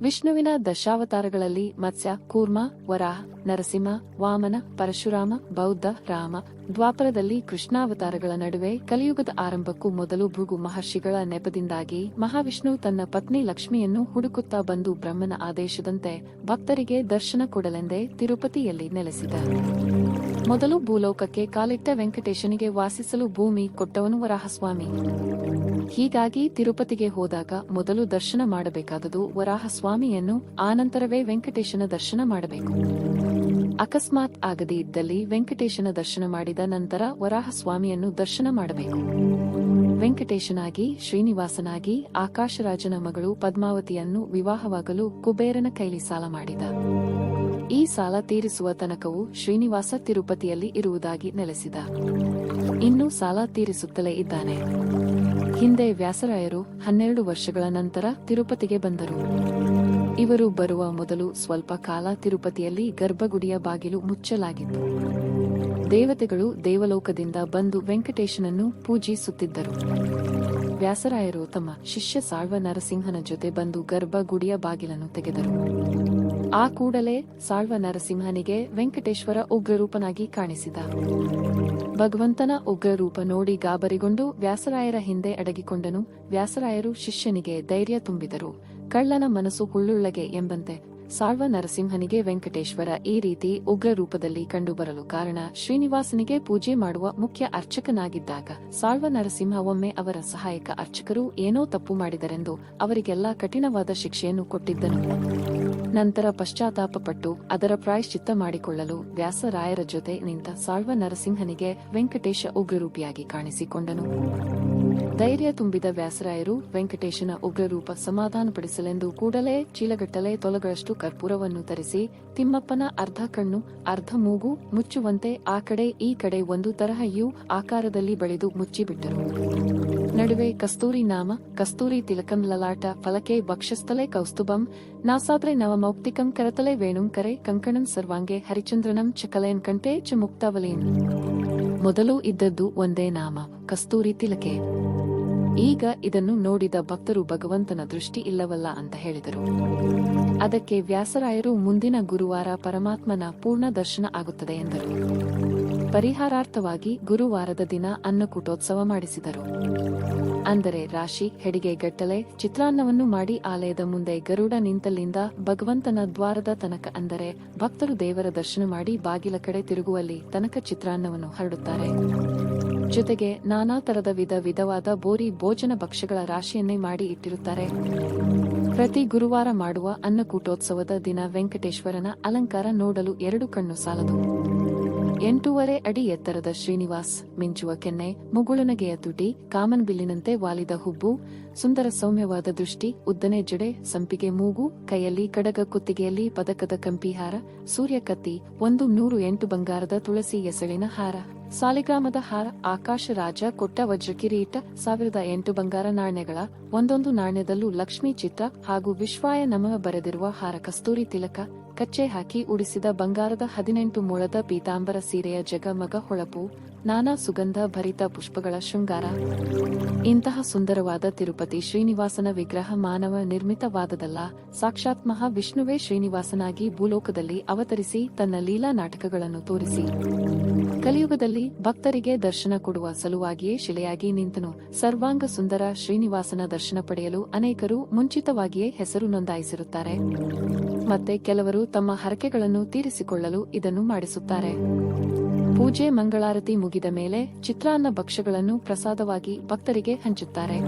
ವಿಷ್ಣುವಿನ ದಶಾವತಾರಗಳಲ್ಲಿ ಮತ್ಸ್ಯ, ಕೂರ್ಮ, ವರಾಹ, ನರಸಿಂಹ, ವಾಮನ, ಪರಶುರಾಮ, ಬೌದ್ಧ, ರಾಮ. ದ್ವಾಪರದಲ್ಲಿ ಕೃಷ್ಣಾವತಾರಗಳ ನಡುವೆ ಕಲಿಯುಗದ ಆರಂಭಕ್ಕೂ ಮೊದಲು ಭೃಗು ಮಹರ್ಷಿಗಳ ನೆಪದಿಂದಾಗಿ ಮಹಾವಿಷ್ಣು ತನ್ನ ಪತ್ನಿ ಲಕ್ಷ್ಮಿಯನ್ನು ಹುಡುಕುತ್ತಾ ಬಂದು ಬ್ರಹ್ಮನ ಆದೇಶದಂತೆ ಭಕ್ತರಿಗೆ ದರ್ಶನ ಕೊಡಲೆಂದೇ ತಿರುಪತಿಯಲ್ಲಿ ನೆಲೆಸಿದ. ಮೊದಲು ಭೂಲೋಕಕ್ಕೆ ಕಾಲಿಟ್ಟ ವೆಂಕಟೇಶನಿಗೆ ವಾಸಿಸಲು ಭೂಮಿ ಕೊಟ್ಟವನು ವರಾಹಸ್ವಾಮಿ. ಹೀಗಾಗಿ ತಿರುಪತಿಗೆ ಹೋದಾಗ ಮೊದಲು ದರ್ಶನ ಮಾಡಬೇಕಾದದು ವರಾಹಸ್ವಾಮಿಯನ್ನು, ಆನಂತರವೇ ವೆಂಕಟೇಶನ ದರ್ಶನ ಮಾಡಬೇಕು. ಅಕಸ್ಮಾತ್ ಆಗದೇ ಇದ್ದಲ್ಲಿ ವೆಂಕಟೇಶನ ದರ್ಶನ ಮಾಡಿದ ನಂತರ ವರಾಹಸ್ವಾಮಿಯನ್ನು ದರ್ಶನ ಮಾಡಬೇಕು. ವೆಂಕಟೇಶನಾಗಿ, ಶ್ರೀನಿವಾಸನಾಗಿ, ಆಕಾಶರಾಜನ ಮಗಳು ಪದ್ಮಾವತಿಯನ್ನು ವಿವಾಹವಾಗಲು ಕುಬೇರನ ಕೈಲಿ ಸಾಲ ಮಾಡಿದ. ಈ ಸಾಲ ತೀರಿಸುವ ತನಕವೂ ಶ್ರೀನಿವಾಸ ತಿರುಪತಿಯಲ್ಲಿ ಇರುವುದಾಗಿ ನೆಲೆಸಿದ. ಇನ್ನು ಸಾಲ ತೀರಿಸುತ್ತಲೇ ಇದ್ದಾನೆ. ಹಿಂದೆ ವ್ಯಾಸರಾಯರು ಹನ್ನೆರಡು ವರ್ಷಗಳ ನಂತರ ತಿರುಪತಿಗೆ ಬಂದರು. ಇವರು ಬರುವ ಮೊದಲು ಸ್ವಲ್ಪ ಕಾಲ ತಿರುಪತಿಯಲ್ಲಿ ಗರ್ಭಗುಡಿಯ ಬಾಗಿಲು ಮುಚ್ಚಲಾಗಿತ್ತು. ದೇವತೆಗಳು ದೇವಲೋಕದಿಂದ ಬಂದು ವೆಂಕಟೇಶನನ್ನು ಪೂಜಿಸುತ್ತಿದ್ದರು. ವ್ಯಾಸರಾಯರು ತಮ್ಮ ಶಿಷ್ಯ ಸಾಳ್ವ ನರಸಿಂಹನ ಜೊತೆ ಬಂದು ಗರ್ಭಗುಡಿಯ ಬಾಗಿಲನ್ನು ತೆಗೆದರು. ಆ ಕೂಡಲೇ ಸಾಳ್ವ ನರಸಿಂಹನಿಗೆ ವೆಂಕಟೇಶ್ವರ ಉಗ್ರರೂಪನಾಗಿ ಕಾಣಿಸಿದ. ಭಗವಂತನ ಉಗ್ರರೂಪ ನೋಡಿ ಗಾಬರಿಗೊಂಡು ವ್ಯಾಸರಾಯರ ಹಿಂದೆ ಅಡಗಿಕೊಂಡನು. ವ್ಯಾಸರಾಯರು ಶಿಷ್ಯನಿಗೆ ಧೈರ್ಯ ತುಂಬಿದರು. ಕಳ್ಳನ ಮನಸ್ಸು ಹುಳ್ಳುಳ್ಳಗೆ ಎಂಬಂತೆ ಸಾಳ್ವ ನರಸಿಂಹನಿಗೆ ವೆಂಕಟೇಶ್ವರ ಈ ರೀತಿ ಉಗ್ರ ರೂಪದಲ್ಲಿ ಕಂಡುಬರಲು ಕಾರಣ ಶ್ರೀನಿವಾಸನಿಗೆ ಪೂಜೆ ಮಾಡುವ ಮುಖ್ಯ ಅರ್ಚಕನಾಗಿದ್ದಾಗ ಸಾಳ್ವ ನರಸಿಂಹ ಒಮ್ಮೆ ಅವರ ಸಹಾಯಕ ಅರ್ಚಕರು ಏನೋ ತಪ್ಪು ಮಾಡಿದರೆಂದು ಅವರಿಗೆಲ್ಲ ಕಠಿಣವಾದ ಶಿಕ್ಷೆಯನ್ನು ಕೊಟ್ಟಿದ್ದನು. ನಂತರ ಪಶ್ಚಾತ್ತಾಪಪಟ್ಟು ಅದರ ಪ್ರಾಯಶ್ಚಿತ್ತ ಮಾಡಿಕೊಳ್ಳಲು ವ್ಯಾಸರಾಯರ ಜೊತೆ ನಿಂತ ಸಾಳ್ವ ನರಸಿಂಹನಿಗೆ ವೆಂಕಟೇಶ ಉಗ್ರರೂಪಿಯಾಗಿ ಕಾಣಿಸಿಕೊಂಡನು. ಧೈರ್ಯ ತುಂಬಿದ ವ್ಯಾಸರಾಯರು ವೆಂಕಟೇಶನ ಉಗ್ರರೂಪ ಸಮಾಧಾನಪಡಿಸಲೆಂದು ಕೂಡಲೇ ಚೀಲಗಟ್ಟಲೆ ತೊಲಗಳಷ್ಟು ಕರ್ಪೂರವನ್ನು ತರಿಸಿ, ತಿಮ್ಮಪ್ಪನ ಅರ್ಧ ಕಣ್ಣು, ಅರ್ಧ ಮೂಗು ಮುಚ್ಚುವಂತೆ ಆ ಕಡೆ ಈ ಕಡೆ ಒಂದು ತರಹ ಆಕಾರದಲ್ಲಿ ಬೆಳೆದು ಮುಚ್ಚಿಬಿಟ್ಟರು. ನಡುವೆ ಕಸ್ತೂರಿ ನಾಮ, ಕಸ್ತೂರಿ ತಿಲಕಂ ಲಲಾಟ, ಫಲಕೆ ಭಕ್ಷಸ್ಥಲೆ ಕೌಸ್ತುಭಂ, ನಾಸಾದ್ರೆ ನವಮೌಕ್ತಿಕಂ ಕರತಲೆ ವೇಣುಂ ಕರೆ ಕಂಕಣಂ ಸರ್ವಾಂಗೆ ಹರಿಚಂದ್ರನಂ ಚಕಲೇನ್ ಕಂಠೆ ಚ ಮುಕ್ತಾವಲೇನ್. ಮೊದಲು ಇದ್ದದ್ದು ಒಂದೇ ನಾಮ, ಕಸ್ತೂರಿ ತಿಲಕೆ. ಈಗ ಇದನ್ನು ನೋಡಿದ ಭಕ್ತರು ಭಗವಂತನ ದೃಷ್ಟಿ ಇಲ್ಲವಲ್ಲ ಅಂತ ಹೇಳಿದರು. ಅದಕ್ಕೆ ವ್ಯಾಸರಾಯರು ಮುಂದಿನ ಗುರುವಾರ ಪರಮಾತ್ಮನ ಪೂರ್ಣ ದರ್ಶನ ಆಗುತ್ತದೆ ಎಂದರು. ಪರಿಹಾರಾರ್ಥವಾಗಿ ಗುರುವಾರದ ದಿನ ಅನ್ನಕೂಟೋತ್ಸವ ಮಾಡಿಸಿದರು. ಅಂದರೆ ರಾಶಿ, ಹೆಡಿಗೆ, ಗಟ್ಟಲೆ, ಚಿತ್ರಾನ್ನವನ್ನು ಮಾಡಿ ಆಲಯದ ಮುಂದೆ ಗರುಡ ನಿಂತಲ್ಲಿಂದ ಭಗವಂತನ ದ್ವಾರದ ತನಕ ಅಂದರೆ ಭಕ್ತರು ದೇವರ ದರ್ಶನ ಮಾಡಿ ಬಾಗಿಲ ಕಡೆ ತಿರುಗುವಲ್ಲಿ ತನಕ ಚಿತ್ರಾನ್ನವನ್ನು ಹರಡುತ್ತಾರೆ. ಜೊತೆಗೆ ನಾನಾ ತರದ ವಿಧ ವಿಧವಾದ ಬೋರಿ ಭೋಜನ ಭಕ್ಷ್ಯಗಳ ರಾಶಿಯನ್ನೇ ಮಾಡಿ ಇಟ್ಟಿರುತ್ತಾರೆ. ಪ್ರತಿ ಗುರುವಾರ ಮಾಡುವ ಅನ್ನಕೂಟೋತ್ಸವದ ದಿನ ವೆಂಕಟೇಶ್ವರನ ಅಲಂಕಾರ ನೋಡಲು ಎರಡು ಕಣ್ಣು ಸಾಲದು. ಎಂಟೂವರೆ ಅಡಿ ಎತ್ತರದ ಶ್ರೀನಿವಾಸ್ ಮಿಂಚುವ ಕೆನ್ನೆ ಮುಗುಳುನಗೆಯ ತುಟಿ ಕಾಮನ್ ಬಿಲ್ಲಿನಂತೆ ವಾಲಿದ ಹುಬ್ಬು, ಸುಂದರ ಸೌಮ್ಯವಾದ ದೃಷ್ಟಿ, ಉದ್ದನೆ ಜಡೆ, ಸಂಪಿಗೆ ಮೂಗು, ಕೈಯಲ್ಲಿ ಕಡಗ ಕುತ್ತಿಗೆಯಲ್ಲಿ ಪದಕದ ಕಂಪಿಹಾರ ಸೂರ್ಯ ಕತ್ತಿ, ಒಂದು ನೂರು ಎಂಟು ಬಂಗಾರದ ತುಳಸಿ ಎಸಳಿನ ಹಾರ. ಸಾಲಿಗ್ರಾಮದ ಹಾರ, ಆಕಾಶ ರಾಜ, ಕೊಟ್ಟ ವಜ್ರ ಕಿರೀಟ, ಸಾವಿರದ ಎಂಟು ಬಂಗಾರ ನಾಣ್ಯಗಳ, ಒಂದೊಂದು ನಾಣ್ಯದಲ್ಲೂ ಲಕ್ಷ್ಮೀ ಚಿತ್ರ ಹಾಗೂ ವಿಶ್ವಾಯ ನಮಃ ಬರೆದಿರುವ ಹಾರ, ಕಸ್ತೂರಿ ತಿಲಕ ಕಚ್ಚೆ ಹಾಕಿ ಉಡಿಸಿದ ಬಂಗಾರದ ಹದಿನೆಂಟು ಮೊಳದ ಪೀತಾಂಬರ ಸೀರೆಯ ಜಗಮಗ ಹೊಳಪು, ನಾನಾ ಸುಗಂಧ ಭರಿತ ಪುಷ್ಪಗಳ ಶೃಂಗಾರ. ಇಂತಹ ಸುಂದರವಾದ ತಿರುಪತಿ ಶ್ರೀನಿವಾಸನ ವಿಗ್ರಹ ಮಾನವ ನಿರ್ಮಿತವಾದದಲ್ಲ. ಸಾಕ್ಷಾತ್ ಮಹಾ ವಿಷ್ಣುವೇ ಶ್ರೀನಿವಾಸನಾಗಿ ಭೂಲೋಕದಲ್ಲಿ ಅವತರಿಸಿ ತನ್ನ ಲೀಲಾ ನಾಟಕಗಳನ್ನು ತೋರಿಸಿ. ಕಲಿಯುಗದಲ್ಲಿ ಭಕ್ತರಿಗೆ ದರ್ಶನ ಕೊಡುವ ಸಲುವಾಗಿಯೇ ಶಿಲೆಯಾಗಿ ನಿಂತನು. ಸರ್ವಾಂಗ ಸುಂದರ ಶ್ರೀನಿವಾಸನ ದರ್ಶನ ಪಡೆಯಲು ಅನೇಕರು ಮುಂಚಿತವಾಗಿಯೇ ಹೆಸರು ನೋಂದಾಯಿಸಿರುತ್ತಾರೆ. ಮತ್ತೆ ಕೆಲವರು ತಮ್ಮ ಹರಕೆಗಳನ್ನು ತೀರಿಸಿಕೊಳ್ಳಲು ಇದನ್ನು ಮಾಡಿಸುತ್ತಾರೆ. ಪೂಜೆ ಮಂಗಳಾರತಿ ಮುಗಿದ ಮೇಲೆ ಚಿತ್ರಾನ್ನ ಭಕ್ಷ್ಯಗಳನ್ನು ಪ್ರಸಾದವಾಗಿ ಭಕ್ತರಿಗೆ ಹಂಚುತ್ತಾರೆ.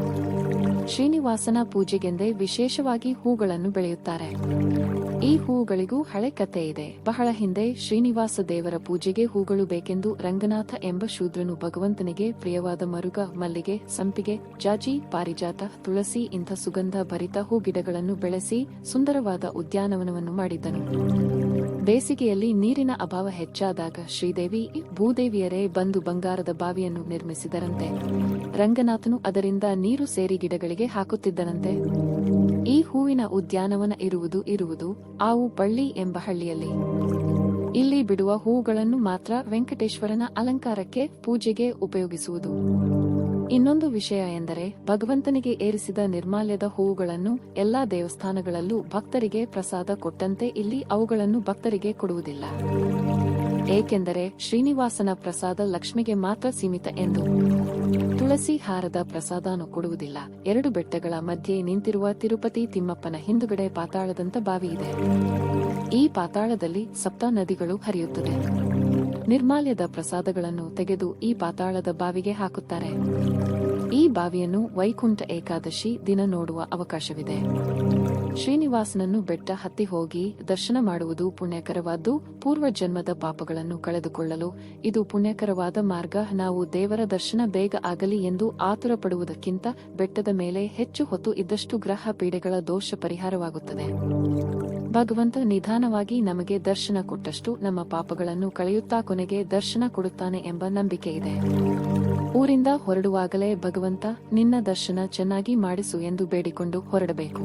ಶ್ರೀನಿವಾಸನ ಪೂಜೆಗೆಂದೇ ವಿಶೇಷವಾಗಿ ಹೂಗಳನ್ನು ಬೆಳೆಯುತ್ತಾರೆ. ಈ ಹೂಗಳಿಗೂ ಹಳೆ ಕತೆ ಇದೆ. ಬಹಳ ಹಿಂದೆ ಶ್ರೀನಿವಾಸ ದೇವರ ಪೂಜೆಗೆ ಹೂಗಳು ಬೇಕೆಂದು ರಂಗನಾಥ ಎಂಬ ಶೂದ್ರನು ಭಗವಂತನಿಗೆ ಪ್ರಿಯವಾದ ಮರುಗ, ಮಲ್ಲಿಗೆ, ಸಂಪಿಗೆ, ಜಾಜಿ, ಪಾರಿಜಾತ, ತುಳಸಿ ಇಂಥ ಸುಗಂಧ ಭರಿತ ಹೂಗಿಡಗಳನ್ನು ಬೆಳೆಸಿ ಸುಂದರವಾದ ಉದ್ಯಾನವನವನ್ನು ಮಾಡಿದ್ದನು. ಬೇಸಿಗೆಯಲ್ಲಿ ನೀರಿನ ಅಭಾವ ಹೆಚ್ಚಾದಾಗ ಶ್ರೀದೇವಿ, ಭೂದೇವಿಯರೇ ಬಂದು ಬಂಗಾರದ ಬಾವಿಯನ್ನು ನಿರ್ಮಿಸಿದರಂತೆ. ರಂಗನಾಥನು ಅದರಿಂದ ನೀರು ಸೇರಿ ಗಿಡಗಳಿಗೆ ಹಾಕುತ್ತಿದ್ದನಂತೆ. ಈ ಹೂವಿನ ಉದ್ಯಾನವನ ಇರುವುದು ಇರುವುದು ಆವು ಬಳ್ಳಿ ಎಂಬ ಹಳ್ಳಿಯಲ್ಲಿ. ಇಲ್ಲಿ ಬಿಡುವ ಹೂಗಳನ್ನು ಮಾತ್ರ ವೆಂಕಟೇಶ್ವರನ ಅಲಂಕಾರಕ್ಕೆ, ಪೂಜೆಗೆ ಉಪಯೋಗಿಸುವುದು. ಇನ್ನೊಂದು ವಿಷಯ ಎಂದರೆ, ಭಗವಂತನಿಗೆ ಏರಿಸಿದ ನಿರ್ಮಾಲ್ಯದ ಹೂವುಗಳನ್ನು ಎಲ್ಲಾ ದೇವಸ್ಥಾನಗಳಲ್ಲೂ ಭಕ್ತರಿಗೆ ಪ್ರಸಾದ ಕೊಟ್ಟಂತೆ ಇಲ್ಲಿ ಅವುಗಳನ್ನು ಭಕ್ತರಿಗೆ ಕೊಡುವುದಿಲ್ಲ. ಏಕೆಂದರೆ ಶ್ರೀನಿವಾಸನ ಪ್ರಸಾದ ಲಕ್ಷ್ಮಿಗೆ ಮಾತ್ರ ಸೀಮಿತ ಎಂದು. ತುಳಸಿ ಹಾರದ ಪ್ರಸಾದನು ಕೊಡುವುದಿಲ್ಲ. ಎರಡು ಬೆಟ್ಟಗಳ ಮಧ್ಯೆ ನಿಂತಿರುವ ತಿರುಪತಿ ತಿಮ್ಮಪ್ಪನ ಹಿಂದುಗಡೆ ಪಾತಾಳದಂತ ಬಾವಿ ಇದೆ ಈ ಪಾತಾಳದಲ್ಲಿ ಸಪ್ತ ನದಿಗಳು ಹರಿಯುತ್ತದೆ. ನಿರ್ಮಾಲ್ಯದ ಪ್ರಸಾದಗಳನ್ನು ತೆಗೆದು ಈ ಪಾತಾಳದ ಬಾವಿಗೆ ಹಾಕುತ್ತಾರೆ. ಈ ಬಾವಿಯನ್ನು ವೈಕುಂಠ ಏಕಾದಶಿ ದಿನ ನೋಡುವ ಅವಕಾಶವಿದೆ. ಶ್ರೀನಿವಾಸನನ್ನು ಬೆಟ್ಟ ಹತ್ತಿ ಹೋಗಿ ದರ್ಶನ ಮಾಡುವುದು ಪುಣ್ಯಕರವಾದ್ದು ಪೂರ್ವ ಜನ್ಮದ ಪಾಪಗಳನ್ನು ಕಳೆದುಕೊಳ್ಳಲು ಇದು ಪುಣ್ಯಕರವಾದ ಮಾರ್ಗ. ನಾವು ದೇವರ ದರ್ಶನ ಬೇಗ ಆಗಲಿ ಎಂದು ಆತುರ ಪಡುವುದಕ್ಕಿಂತ ಬೆಟ್ಟದ ಮೇಲೆ ಹೆಚ್ಚು ಹೊತ್ತು ಇದ್ದಷ್ಟು ಗ್ರಹ ಪೀಡೆಗಳ ದೋಷ ಪರಿಹಾರವಾಗುತ್ತದೆ. ಭಗವಂತ ನಿಧಾನವಾಗಿ ನಮಗೆ ದರ್ಶನ ಕೊಟ್ಟಷ್ಟು ನಮ್ಮ ಪಾಪಗಳನ್ನು ಕಳೆಯುತ್ತಾ ಕೊನೆಗೆ ದರ್ಶನ ಕೊಡುತ್ತಾನೆ ಎಂಬ ನಂಬಿಕೆ ಇದೆ. ಊರಿಂದ ಹೊರಡುವಾಗಲೇ ಭಗವಂತ, ನಿನ್ನ ದರ್ಶನ ಚೆನ್ನಾಗಿ ಮಾಡಿಸು ಎಂದು ಬೇಡಿಕೊಂಡು ಹೊರಡಬೇಕು.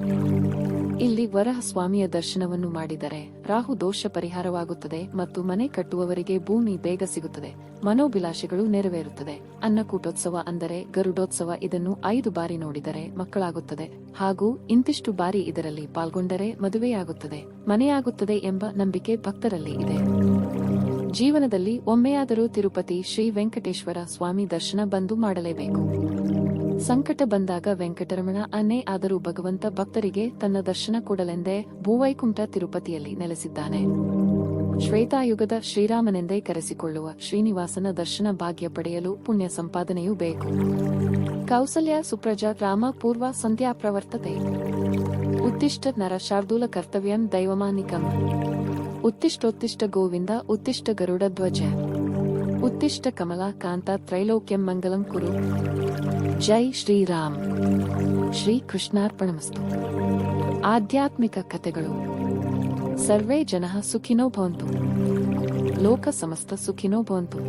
ಇಲ್ಲಿ ವರಹ ಸ್ವಾಮಿಯ ದರ್ಶನವನ್ನು ಮಾಡಿದರೆ ರಾಹು ದೋಷ ಪರಿಹಾರವಾಗುತ್ತದೆ ಮತ್ತು ಮನೆ ಕಟ್ಟುವವರಿಗೆ ಭೂಮಿ ಬೇಗ ಸಿಗುತ್ತದೆ. ಮನೋಭಿಲಾಷೆಗಳು ನೆರವೇರುತ್ತದೆ. ಅನ್ನಕೂಟೋತ್ಸವ ಅಂದರೆ ಗರುಡೋತ್ಸವ ಇದನ್ನು ಐದು ಬಾರಿ ನೋಡಿದರೆ ಮಕ್ಕಳಾಗುತ್ತದೆ. ಹಾಗೂ ಇಂತಿಷ್ಟು ಬಾರಿ ಇದರಲ್ಲಿ ಪಾಲ್ಗೊಂಡರೆ ಮದುವೆಯಾಗುತ್ತದೆ. ಮನೆಯಾಗುತ್ತದೆ ಎಂಬ ನಂಬಿಕೆ ಭಕ್ತರಲ್ಲಿ ಇದೆ. ಜೀವನದಲ್ಲಿ ಒಮ್ಮೆಯಾದರೂ ತಿರುಪತಿ ಶ್ರೀ ವೆಂಕಟೇಶ್ವರ ಸ್ವಾಮಿ ದರ್ಶನ ಬಂದು ಮಾಡಲೇಬೇಕು. ಸಂಕಟ ಬಂದಾಗ ವೆಂಕಟರಮಣ ಅನ್ನೇ ಆದರೂ ಭಗವಂತ ಭಕ್ತರಿಗೆ ತನ್ನ ದರ್ಶನ ಕೊಡಲೆಂದೇ ಭೂವೈಕುಂಠ ತಿರುಪತಿಯಲ್ಲಿ ನೆಲೆಸಿದ್ದಾನೆ. ಶ್ವೇತಾಯುಗದ ಶ್ರೀರಾಮನೆಂದೇ ಕರೆಸಿಕೊಳ್ಳುವ ಶ್ರೀನಿವಾಸನ ದರ್ಶನ ಭಾಗ್ಯ ಪಡೆಯಲು ಪುಣ್ಯ ಸಂಪಾದನೆಯೂ ಬೇಕು. ಕೌಸಲ್ಯ, ಸುಪ್ರಜಾ, ರಾಮ, ಪೂರ್ವ ಸಂಧ್ಯಾ ಪ್ರವರ್ತತೆ. ಉತ್ತಿಷ್ಟ ನರ ಶಾರ್ದೂಲ ಕರ್ತವ್ಯಂ ದೈವಮಾನಿಕಂ. ಉತ್ತಿಷ್ಟೋತ್ತಿಷ್ಟ ಗೋವಿಂದ ಉತ್ತಿಷ್ಟ ಗರುಡ ಧ್ವಜ. ಉತ್ತಿಷ್ಟ ಕಮಲ, ಕಾಂತ, ತ್ರೈಲೋಕ್ಯಂ ಮಂಗಲಂ ಕುರು. ಜೈ ಶ್ರೀರಾಮ್ ಶ್ರೀ ಕೃಷ್ಣಾರ್ಪಣಮಸ್ತು ಆಧ್ಯಾತ್ಮಿಕ ಕಥೆಗಳು ಸರ್ವೇ ಜನ ಸುಖಿನೋ ಭವಂತು ಲೋಕ ಸಮಸ್ತ ಸುಖಿನೋ ಭವಂತು